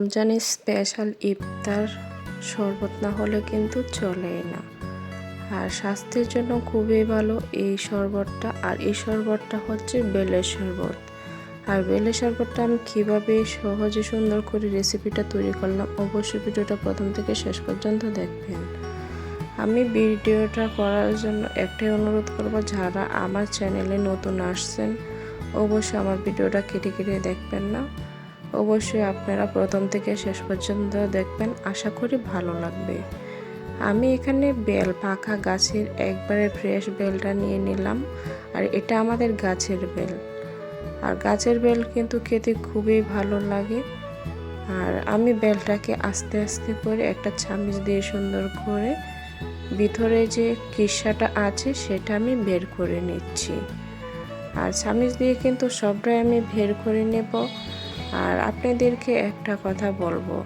রমজানের স্পেশাল ইফতার শরবত না হলে কিন্তু চলেই না। আর স্বাস্থ্যের জন্য খুবই ভালো এই শরবতটা। আর এই শরবতটা হচ্ছে বেলের শরবত। আর বেলের শরবতটা আমি কীভাবে সহজে সুন্দর করে রেসিপিটা তৈরি করলাম অবশ্যই ভিডিওটা প্রথম থেকে শেষ পর্যন্ত দেখবেন। আমি ভিডিওটা করার জন্য একটাই অনুরোধ করব, যারা আমার চ্যানেলে নতুন আসছেন, অবশ্যই আমার ভিডিওটা কেটে কেটে দেখবেন না। অবশ্যই আপনারা প্রথম থেকে শেষ পর্যন্ত দেখবেন। আশা করি ভালো লাগবে। আমি এখানে বেল পাকা গাছের একবারে ফ্রেশ বেলটা নিয়ে নিলাম। আর এটা আমাদের গাছের বেল। আর গাছের বেল কিন্তু খেতে খুবই ভালো লাগে। আর আমি বেলটাকে আস্তে আস্তে করে একটা চামিচ দিয়ে সুন্দর করে ভিতরে যে কিসাটা আছে সেটা আমি বের করে নিচ্ছি। আর চামিচ দিয়ে কিন্তু সবটাই আমি বের করে নেব। আর আপনাদেরকে একটা কথা বলব।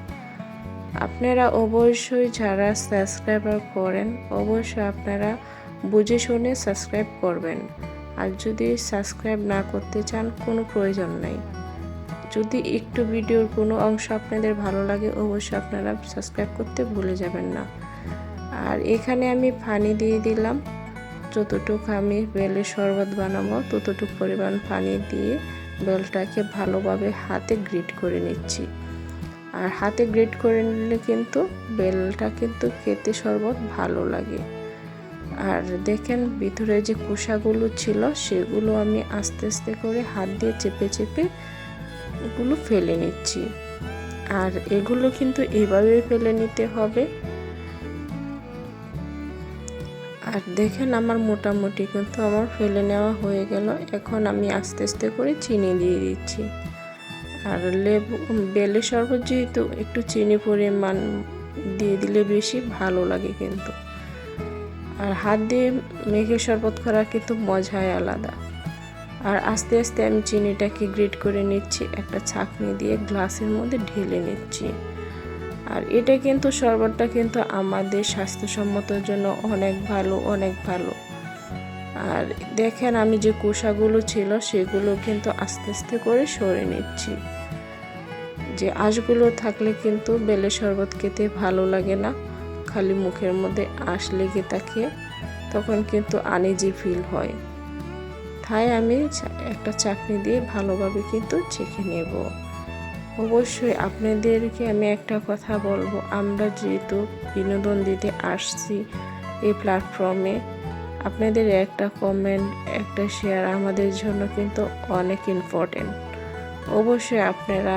আপনারা অবশ্যই যারা সাবস্ক্রাইবার করেন, অবশ্যই আপনারা বুঝে শুনে সাবস্ক্রাইব করবেন। আর যদি সাবস্ক্রাইব না করতে চান, কোনো প্রয়োজন নাই। যদি একটু ভিডিওর কোনো অংশ আপনাদের ভালো লাগে, অবশ্যই আপনারা সাবস্ক্রাইব করতে ভুলে যাবেন না। আর এখানে আমি পানি দিয়ে দিলাম। যতটুকু আমি বেলের শরবত বানাবো, ততটুকু পরিমাণ পানি দিয়ে বেলটাকে ভালোভাবে হাতে গ্রিট করে নিচ্ছি। আর হাতে গ্রিট করে নিলে কিন্তু বেলটা কিন্তু খেতে শরবত ভালো লাগে। আর দেখেন ভিতরে যে কুসাগুলো ছিল, সেগুলো আমি আস্তে আস্তে করে হাত দিয়ে চেপে চেপে এগুলো ফেলে নিচ্ছি। আর এগুলো কিন্তু এভাবেই ফেলে নিতে হবে আর দেখেন আমার মোটামুটি কিন্তু আমার ফেলে নেওয়া হয়ে গেল। এখন আমি আস্তে আস্তে করে চিনি দিয়ে দিচ্ছি। আর লেবু বেলে শরবত যেহেতু একটু চিনি পরিমাণ দিয়ে দিলে বেশি ভালো লাগে কিন্তু। আর হাত দিয়ে মেঘে শরবত করা কিন্তু মজাই আলাদা। আর আস্তে আস্তে আমি চিনিটাকে গ্রেট করে নিচ্ছি, একটা ছাঁকনি দিয়ে গ্লাসের মধ্যে ঢেলে নিচ্ছি। আর এটা কিন্তু শরবতটা কিন্তু আমাদের স্বাস্থ্যসম্মতর জন্য অনেক ভালো অনেক ভালো। আর দেখেন আমি যে কোষাগুলো ছিল, সেগুলো কিন্তু আস্তে আস্তে করে সরে নিচ্ছি। যে আঁশগুলো থাকলে কিন্তু বেলে শরবত খেতে ভালো লাগে না, খালি মুখের মধ্যে আঁশ লেগে থাকে, তখন কিন্তু আনিজি ফিল হয়। তাই আমি একটা চাটনি দিয়ে ভালোভাবে কিন্তু চেখে নেব। অবশ্যই আপনাদেরকে আমি একটা কথা বলব। আমরা যেহেতু বিনোদন দিতে আসছি এই প্ল্যাটফর্মে আপনাদের একটা কমেন্ট একটা শেয়ার আমাদের জন্য কিন্তু অনেক ইম্পর্টেন্ট অবশ্যই আপনারা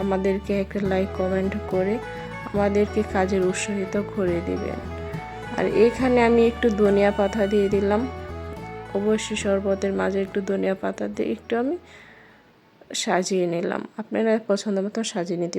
আমাদেরকে একটা লাইক কমেন্ট করে আমাদেরকে কাজের উৎসাহিত করে দিবেন। আর এখানে আমি একটু ধনিয়া পাতা দিয়ে দিলাম। অবশ্যই শরবতের মাঝে একটু ধনিয়া পাতা দিয়ে একটু আমি সাজিয়ে নিলাম। আপনারা পছন্দ মতো সাজিয়ে নিতে